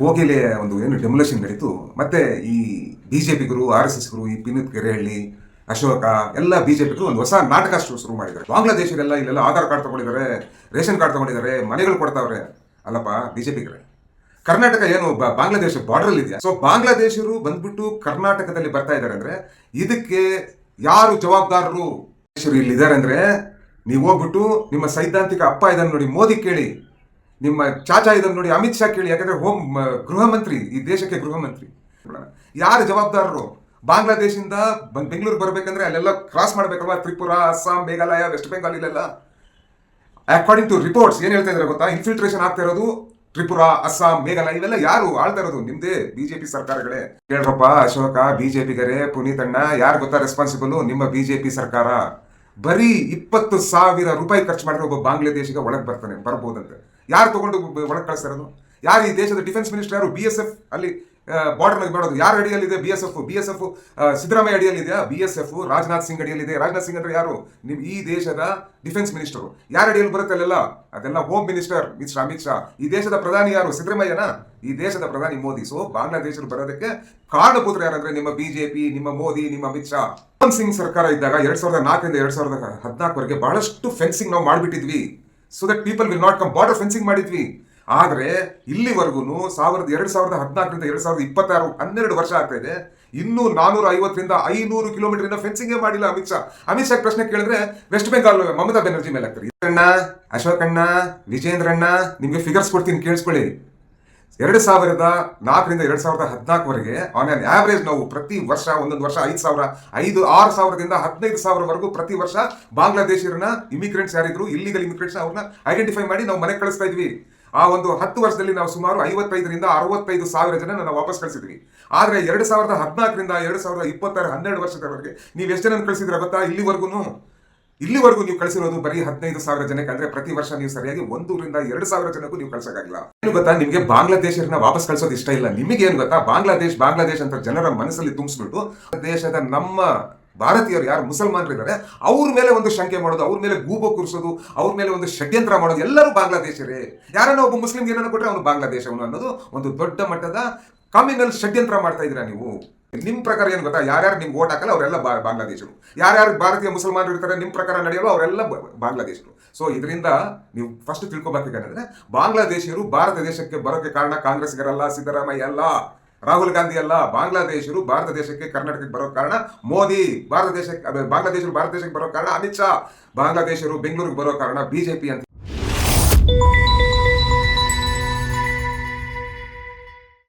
ಕೋಗಿಲೆ ಒಂದು ಏನು ಡೆಮೊಲೇಷನ್ ನಡೀತು. ಮತ್ತೆ ಈ ಬಿ ಜೆ ಪಿಗರು ಆರ್ ಎಸ್ ಎಸ್ಗರು ಈ ಪಿನಿತ್ ಕೆರೆಹಳ್ಳಿ ಅಶೋಕ ಎಲ್ಲ ಬಿ ಜೆ ಪಿಗರು ಒಂದು ಹೊಸ ನಾಟಕ ಶುರು ಮಾಡಿದ್ದಾರೆ. ಬಾಂಗ್ಲಾದೇಶರೆಲ್ಲ ಇಲ್ಲೆಲ್ಲ ಆಧಾರ್ ಕಾರ್ಡ್ ತಗೊಂಡಿದ್ದಾರೆ, ರೇಷನ್ ಕಾರ್ಡ್ ತಗೊಂಡಿದ್ದಾರೆ, ಮನೆಗಳು ಕೊಡ್ತಾವ್ರೆ. ಅಲ್ಲಪ್ಪ ಬಿ ಜೆ ಪಿಗರೇ ಕರ್ನಾಟಕ ಏನು ಬಾಂಗ್ಲಾದೇಶ ಬಾರ್ಡರ್ ಇದೆಯಾ? ಸೊ ಬಾಂಗ್ಲಾದೇಶರು ಬಂದ್ಬಿಟ್ಟು ಕರ್ನಾಟಕದಲ್ಲಿ ಬರ್ತಾ ಇದ್ದಾರೆ ಅಂದ್ರೆ ಇದಕ್ಕೆ ಯಾರು ಜವಾಬ್ದಾರರು? ಇಲ್ಲಿದ್ದಾರೆ ಅಂದ್ರೆ ನೀವು ಹೋಗ್ಬಿಟ್ಟು ನಿಮ್ಮ ಸೈದ್ಧಾಂತಿಕ ಅಪ್ಪ ಇದನ್ನು ನೋಡಿ ಮೋದಿ ಕೇಳಿ. ನಿಮ್ಮ ಚಾಚಾ ಇದನ್ನು ನೋಡಿ ಅಮಿತ್ ಶಾ ಕೇಳಿ, ಯಾಕಂದ್ರೆ ಹೋಮ್ ಗೃಹ ಮಂತ್ರಿ, ಈ ದೇಶಕ್ಕೆ ಗೃಹ ಮಂತ್ರಿ. ಯಾರು ಜವಾಬ್ದಾರರು? ಬಾಂಗ್ಲಾದೇಶದಿಂದ ಬೆಂಗಳೂರು ಬರಬೇಕಂದ್ರೆ ಅಲ್ಲೆಲ್ಲ ಕ್ರಾಸ್ ಮಾಡಬೇಕಲ್ವಾ? ತ್ರಿಪುರಾ, ಅಸ್ಸಾಂ, ಮೇಘಾಲಯ ವೆಸ್ಟ್ ಬೆಂಗಾಲ್ ಇಲ್ಲೆಲ್ಲ? ಅಕಾರ್ಡಿಂಗ್ ಟು ರಿಪೋರ್ಟ್ಸ್ ಏನು ಹೇಳ್ತಾ ಇದ್ದಾರೆ ಗೊತ್ತಾ? ಇನ್ಫಿಲ್ಟ್ರೇಷನ್ ಆಗ್ತಾ ಇರೋದು ತ್ರಿಪುರಾ, ಅಸ್ಸಾಂ, ಮೇಘಾಲಯ, ಇವೆಲ್ಲ ಯಾರು ಆಳ್ತಾ ಇರೋದು? ನಿಮ್ದೇ ಬಿಜೆಪಿ ಸರ್ಕಾರಗಳೇ. ಕೇಳ್ರಪ್ಪ, ಅಶೋಕ ಬಿಜೆಪಿಗರೇ ಪುನೀತ್ ಅಣ್ಣ, ಯಾರು ಗೊತ್ತಾ ರೆಸ್ಪಾನ್ಸಿಬಲ್ ನಿಮ್ಮ ಬಿಜೆಪಿ ಸರ್ಕಾರ. ಬರೀ ಇಪ್ಪತ್ತು ಸಾವಿರ ರೂಪಾಯಿ ಖರ್ಚು ಮಾಡಿದ್ರೆ ಒಬ್ಬ ಬಾಂಗ್ಲಾದೇಶಿಗೆ ಒಳಗೆ ಬರ್ತಾನೆ, ಬರ್ಬೋದಂತೆ. ಯಾರು ತಗೊಂಡು ಒಳಗೆ ಕಳಿಸ್ತಾರೆ ಇರೋದು? ಯಾರು ಈ ದೇಶದ ಡಿಫೆನ್ಸ್ ಮಿನಿಸ್ಟರ್ ಯಾರು? ಬಿ ಎಸ್ ಎಫ್ ಅಲ್ಲಿ ಬಾರ್ಡರ್ ಮಾಡೋದು ಯಾರ ಅಡಿಯಲ್ಲಿದೆ B S F B S F Siddaramaiah ಅಡಿಯಲ್ಲಿದೆಯಾ B S F Rajnath Singh ಅಡಿಯಲ್ಲಿದೆ Rajnath Singh ಅಂದ್ರೆ ಯಾರು? ನಿಮ್ ಈ ದೇಶದ ಡಿಫೆನ್ಸ್ ಮಿನಿಸ್ಟರ್. ಯಾರ ಅಡಿಯಲ್ಲಿ ಬರುತ್ತೆ ಅಲ್ಲೆಲ್ಲ? ಅದೆಲ್ಲ home minister mister Amit Shah ಈ ದೇಶದ ಪ್ರಧಾನಿ ಯಾರು? ಸಿದ್ದರಾಮಯ್ಯನ? ಈ ದೇಶದ ಪ್ರಧಾನಿ ಮೋದಿ. ಸೊ ಬಾಂಗ್ಲಾದೇಶರು ಬರೋದಕ್ಕೆ ಕಾರಣಭೂತರು ಯಾರಂದ್ರೆ ನಿಮ್ಮ ಬಿಜೆಪಿ ನಿಮ್ಮ ಮೋದಿ, ನಿಮ್ಮ ಅಮಿತ್ ಶಾ ಸಿಂಗ್ ಸರ್ಕಾರ ಇದ್ದಾಗ ಎರಡ್ ಸಾವಿರದ ನಾಲ್ಕರಿಂದ ಎರಡ್ ಸಾವಿರದ ಹದಿನಾಲ್ಕವರೆಗೆ ಬಹಳಷ್ಟು ಫೆನ್ಸಿಂಗ್ ನಾವು ಮಾಡಿಬಿಟ್ಟಿದ್ವಿ. So that people will not come border fencing ಮಾಡಿದ್ವಿ. ಆದರೆ ಇಲ್ಲಿವರೆಗೂ ಸಾವಿರದ ಎರಡು ಸಾವಿರದ ಹದಿನಾಲ್ಕರಿಂದ ಎರಡು ಸಾವಿರದ ಇಪ್ಪತ್ತಾರು ಹನ್ನೆರಡು ವರ್ಷ ಆಗ್ತಾ ಇದೆ. ಇನ್ನೂ ನಾನೂರ ಐವತ್ತರಿಂದ ಐನೂರು ಕಿಲೋಮೀಟರ್ ಫೆನ್ಸಿಂಗೇ ಮಾಡಿಲ್ಲ ಅಮಿತ್ ಶಾ. ಅಮಿತ್ ಶಾ ಪ್ರಶ್ನೆ ಕೇಳಿದ್ರೆ ವೆಸ್ಟ್ ಬೆಂಗಾಲ್ ಮಮತಾ ಬೆನರ್ಜಿ ಮೇಲೆ ಆಗ್ತಾರೆ. ಅಶೋಕಣ್ಣ ವಿಜೇಂದ್ರಣ್ಣ ನಿಮಗೆ ಫಿಗರ್ಸ್ ಕೊಡ್ತೀನಿ, ಕೇಳಿಸ್ಕೊಳ್ಳಿ. ಎರಡು ಸಾವಿರದ ನಾಲ್ಕರಿಂದ ಎರಡು ಸಾವಿರದ ಹದಿನಾಲ್ಕವರೆಗೆ ಆನ್ ಆನ್ ಆವರೇಜ್ ನಾವು ಪ್ರತಿ ವರ್ಷ, ಒಂದೊಂದು ವರ್ಷ ಐದು ಸಾವಿರ, ಐದು, ಆರು ಸಾವಿರದಿಂದ ಹದಿನೈದು ಸಾವಿರವರೆಗೂ ಪ್ರತಿ ವರ್ಷ ಬಾಂಗ್ಲಾದೇಶಿಯರನ್ನ ಇಮಿಗ್ರೆಂಟ್ಸ್ ಯಾರಿದ್ರು ಇಲ್ಲಿಗಲ್ ಇಮಿಗ್ರೆಂಟ್ಸ್ ಅವ್ರನ್ನ ಐಡೆಂಟಿಫೈ ಮಾಡಿ ನಾವು ಮನೆ ಕಳಿಸ್ತಾ ಇದ್ವಿ. ಆ ಒಂದು ಹತ್ತು ವರ್ಷದಲ್ಲಿ ನಾವು ಸುಮಾರು ಐವತ್ತೈದರಿಂದ ಅರವತ್ತೈದು ಸಾವಿರ ಜನ ನಾವು ವಾಪಸ್ ಕಳಿಸಿದ್ವಿ. ಆದರೆ ಎರಡು ಸಾವಿರದ ಹದಿನಾಲ್ಕರಿಂದ ಎರಡು ಸಾವಿರದ ಇಪ್ಪತ್ತಾರು ಹನ್ನೆರಡು ವರ್ಷದವರೆಗೆ ನೀವು ಎಷ್ಟು ಜನ ಕಳಿಸಿದ್ರೆ ಗೊತ್ತಾ? ಇಲ್ಲಿವರೆಗೂ ಇಲ್ಲಿವರೆಗೂ ನೀವು ಕಳಿಸಿರೋದು ಬರೀ ಹದಿನೈದು ಸಾವಿರ ಜನಕ್ಕೆ ಅಂದ್ರೆ ಪ್ರತಿ ವರ್ಷ ನೀವು ಸರಿಯಾಗಿ ಒಂದೂರಿಂದ ಎರಡು ಸಾವಿರ ಜನಕ್ಕೂ ನೀವು ಕಳ್ಸಕ್ಕಾಗಿಲ್ಲ. ಏನು ಗೊತ್ತಾ? ನಿಮಗೆ ಬಾಂಗ್ಲಾದೇಶರನ್ನ ವಾಪಸ್ ಕಳ್ಸೋದು ಇಷ್ಟ ಇಲ್ಲ. ನಿಮಗೆ ಏನು ಗೊತ್ತಾ? ಬಾಂಗ್ಲಾದೇಶ್ ಬಾಂಗ್ಲಾದೇಶ್ ಅಂತ ಜನರ ಮನಸ್ಸಲ್ಲಿ ತುಂಬಿಸ್ಬಿಟ್ಟು ದೇಶದ ನಮ್ಮ ಭಾರತೀಯರು ಯಾರು ಮುಸಲ್ಮಾನರು ಇದ್ದಾರೆ ಅವ್ರ ಮೇಲೆ ಒಂದು ಶಂಕೆ ಮಾಡೋದು, ಅವ್ರ ಮೇಲೆ ಗೂಬು ಕುರಿಸೋದು, ಅವ್ರ ಮೇಲೆ ಒಂದು ಷಡ್ಯಂತ್ರ ಮಾಡೋದು ಎಲ್ಲರೂ ಬಾಂಗ್ಲಾದೇಶರೇ. ಯಾರನ್ನ ಒಬ್ಬ ಮುಸ್ಲಿಂ ಏನನ್ನು ಕೊಟ್ಟರೆ ಅವನು ಬಾಂಗ್ಲಾದೇಶವನು ಅನ್ನೋದು ಒಂದು ದೊಡ್ಡ ಮಟ್ಟದ ಕಾಮಿನಲ್ ಷಡ್ಯಂತ್ರ ಮಾಡ್ತಾ ಇದ್ದೀರಾ ನೀವು? ನಿಮ್ಮ ಪ್ರಕಾರ ಏನು ಗೊತ್ತಾ? ಯಾರ್ಯಾರು ನಿಮ್ಗೆ ಓಟ್ ಹಾಕಲ್ಲ ಅವರೆಲ್ಲ ಬಾಂಗ್ಲಾದೇಶರು. ಯಾರ್ಯಾರು ಭಾರತೀಯ ಮುಸಲ್ಮಾನರು ಇರ್ತಾರೆ ನಿಮ್ಮ ಪ್ರಕಾರ ನಡೆಯಲ್ಲ ಅವರೆಲ್ಲ ಬಾಂಗ್ಲಾದೇಶರು. ಸೊ ಇದರಿಂದ ನೀವು ಫಸ್ಟ್ ತಿಳ್ಕೊಬೇಕಾದ್ರೆ ಬಾಂಗ್ಲಾದೇಶಿಯರು ಭಾರತ ದೇಶಕ್ಕೆ ಬರೋಕೆ ಕಾರಣ ಕಾಂಗ್ರೆಸ್ಗರಲ್ಲ ಸಿದ್ದರಾಮಯ್ಯ ಅಲ್ಲ ರಾಹುಲ್ ಗಾಂಧಿ ಅಲ್ಲ ಬಾಂಗ್ಲಾದೇಶರು ಭಾರತ ದೇಶಕ್ಕೆ, ಕರ್ನಾಟಕಕ್ಕೆ ಬರೋ ಕಾರಣ ಮೋದಿ, ಭಾರತ ದೇಶಕ್ಕೆ ಬಾಂಗ್ಲಾದೇಶರು ಭಾರತ ದೇಶಕ್ಕೆ ಬರೋ ಕಾರಣ ಅಮಿತ್ ಶಾ, ಬಾಂಗ್ಲಾದೇಶರು ಬೆಂಗಳೂರಿಗೆ ಬರೋ ಕಾರಣ ಬಿಜೆಪಿ ಅಂತ.